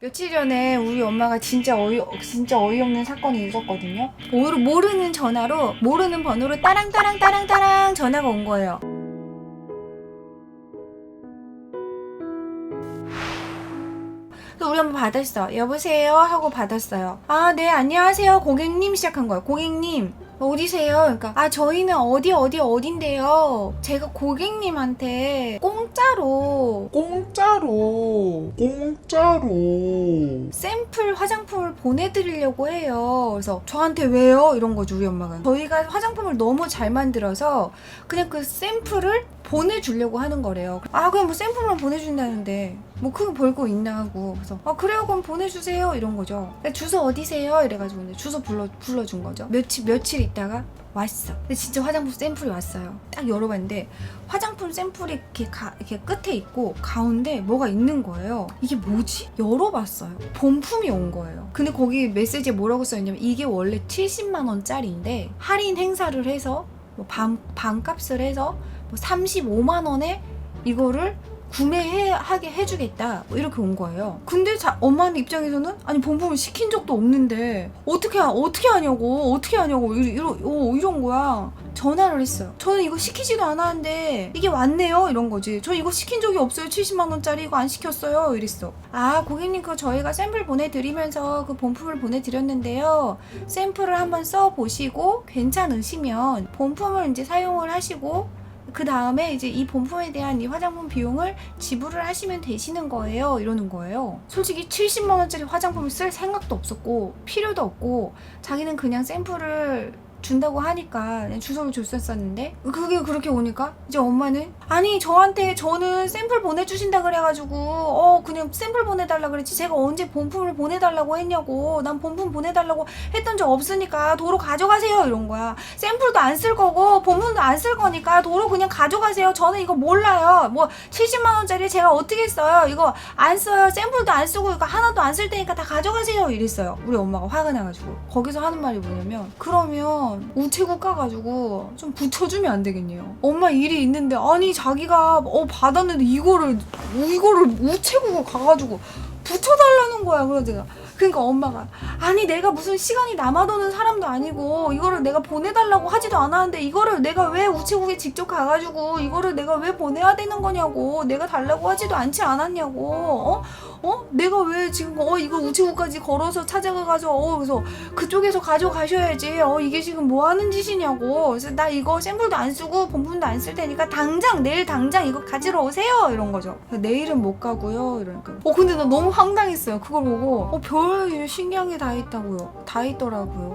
며칠 전에 우리 엄마가 진짜 어이 진짜 어이없는 사건이 있었거든요. 모르, 모르는 전화로 모르는 번호로 따랑 따랑 따랑 따랑 전화가 온 거예요. 우리 엄마 받았어. 여보세요 하고 받았어요. 아, 네, 안녕하세요. 고객님 시작한 거예요. 고객님. 어디세요? 그러니까 아 저희는 어디 어디 어딘데요. 제가 고객님한테 공짜로 공짜로 공짜로 샘플 화장품을 보내드리려고 해요. 그래서 저한테 왜요? 이런 거죠, 우리 엄마가. 저희가 화장품을 너무 잘 만들어서 그냥 그 샘플을 보내주려고 하는 거래요. 아, 그냥 뭐 샘플만 보내준다는데 뭐 그거 벌고 있나 하고. 그래서 아, 그래요? 그럼 보내주세요. 이런 거죠. 주소 어디세요? 이래가지고 주소 불러, 불러준 거죠. 며칠, 며칠 있다가 왔어. 근데 진짜 화장품 샘플이 왔어요. 딱 열어봤는데 화장품 샘플이 이렇게, 가, 이렇게 끝에 있고 가운데 뭐가 있는 거예요. 이게 뭐지? 열어봤어요. 본품이 온 거예요. 근데 거기 메시지에 뭐라고 써있냐면 이게 원래 70만 원짜리인데 할인 행사를 해서 뭐 반, 반값을 해서 뭐 35만 원에 이거를 구매하게 해주겠다 뭐 이렇게 온 거예요. 근데 자, 엄마 입장에서는 아니 본품을 시킨 적도 없는데 어떻게 하- 어떻게 하냐고 어떻게 하냐고 이런 이런, 거야. 전화를 했어요. 저는 이거 시키지도 않았는데 이게 왔네요 이런 거지. 저 이거 시킨 적이 없어요. 70만 원짜리 이거 안 시켰어요. 이랬어. 아 고객님 그 저희가 샘플 보내드리면서 그 본품을 보내드렸는데요. 샘플을 한번 써 보시고 괜찮으시면 본품을 이제 사용을 하시고 그 다음에 이제 이 본품에 대한 이 화장품 비용을 지불을 하시면 되시는 거예요. 이러는 거예요. 솔직히 70만 원짜리 화장품을 쓸 생각도 없었고 필요도 없고 자기는 그냥 샘플을 준다고 하니까 주소를 줬었었는데 그게 그렇게 오니까 이제 엄마는 아니 저한테 저는 샘플 보내주신다 그래가지고 어 그냥 샘플 보내달라 그랬지. 제가 언제 본품을 보내달라고 했냐고. 난 본품 보내달라고 했던 적 없으니까 도로 가져가세요. 이런 거야. 샘플도 안 쓸 거고 본품도 안 쓸 거니까 도로 그냥 가져가세요. 저는 이거 몰라요. 뭐 70만 원짜리 제가 어떻게 써요? 이거 안 써요. 샘플도 안 쓰고 이거 하나도 안 쓸 테니까 다 가져가세요. 이랬어요. 우리 엄마가 화가 나가지고. 거기서 하는 말이 뭐냐면 그러면 우체국 가가지고 좀 붙여주면 안 되겠네요. 엄마 일이 있는데 아니 자기가 어 받았는데 이거를 이거를 우체국을 가가지고 붙여달라는 거야. 그래서 내가. 그러니까 엄마가 아니 내가 무슨 시간이 남아도는 사람도 아니고 이거를 내가 보내달라고 하지도 않았는데 이거를 내가 왜 우체국에 직접 가가지고 이거를 내가 왜 보내야 되는 거냐고 내가 달라고 하지도 않지 않았냐고. 어? 어? 내가 왜 지금 어 이거 우체국까지 걸어서 찾아가가지고 어 그래서 그쪽에서 가져가셔야지. 어 이게 지금 뭐 하는 짓이냐고. 그래서 나 이거 샘플도 안 쓰고 본품도 안 쓸 테니까 당장 내일 당장 이거 가지러 오세요. 이런 거죠. 내일은 못 가고요. 이러니까. 어 근데 나 너무 황당했어요. 그걸 보고. 어별 신기한 게 다 있다고요. 다 있더라고요